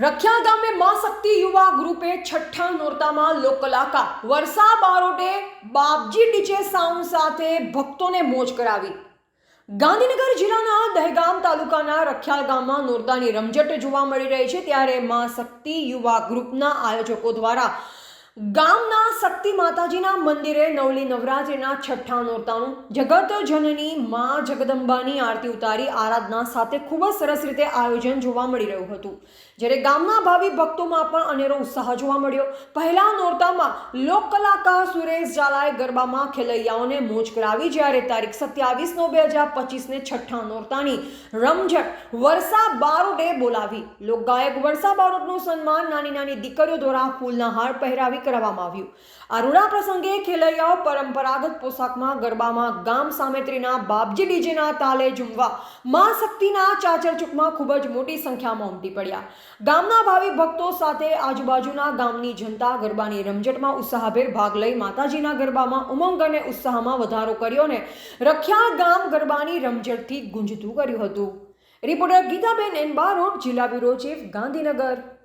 રખિયા ગામે માં શક્તિ યુવા ગ્રુપે છઠ્ઠા નોરતામાં લોકકલાકાર વરસા બારોટે બાપજી ડીજે સાઉન્ડ સાથે ભક્તોને મોજ કરાવી. ગાંધીનગર જિલ્લાના દહેગામ તાલુકાના રખ્યાલ ગામમાં નોરતાની રમઝટ જોવા મળી રહી છે ત્યારે માં શક્તિ યુવા ગ્રુપના આયોજકો દ્વારા ગામના શક્તિ માતાજીના મંદિરે નવલી નવરાત્રિના છઠ્ઠા નોરતાનું જગત જનની મા જગદંબાની આરતી ઉતારી આરાધના સાથે ખૂબ જ સરસ રીતે આયોજન જોવા મળી રહ્યું હતું. જ્યારે ગામના ભાવિ ભક્તોમાં પણ અનેરો ઉત્સાહ જોવા મળ્યો. પહેલા નોરતામાં લોક કલાકાર સુરેશ ઝાલાએ ગરબામાં ખેલૈયાઓને મોજ કરાવી જ્યારે તારીખ સત્યાવીસ નો બે હજાર પચીસને છઠ્ઠા નોરતાની રમઝટ વર્ષા બારોટે બોલાવી. લોકગાયક વર્ષા બારોટનું સન્માન નાની નાની દીકરીઓ દ્વારા ફૂલના હાર પહેરાવી કરવામાં આવ્યું. આ પ્રસંગે ખેલૈયાઓ પરંપરાગત પોશાકમાં ગરબામાં ગામ સામેત્રીના બાપજી ડીજેના તાલે ઝૂમવા. મા શક્તિના ચાચર ચૂકમાં ખૂબ જ મોટી સંખ્યામાં ઉમટી પડ્યા. ગામના ભાવિ ભક્તો સાથે આજુબાજુના ગામની જનતા ગરબાની રમઝટમાં ઉત્સાહભેર ભાગ લઈ માતાજીના ગરબામાં ઉમંગ અને ઉત્સાહમાં વધારો કર્યો ને રખ્યા ગામ ગરબાની રમઝટથી ગુંજતું કર્યું હતું. રિપોર્ટર ગીતાબેન એન બારોટ જિલ્લા બ્યુરો ચીફ, ગાંધીનગર.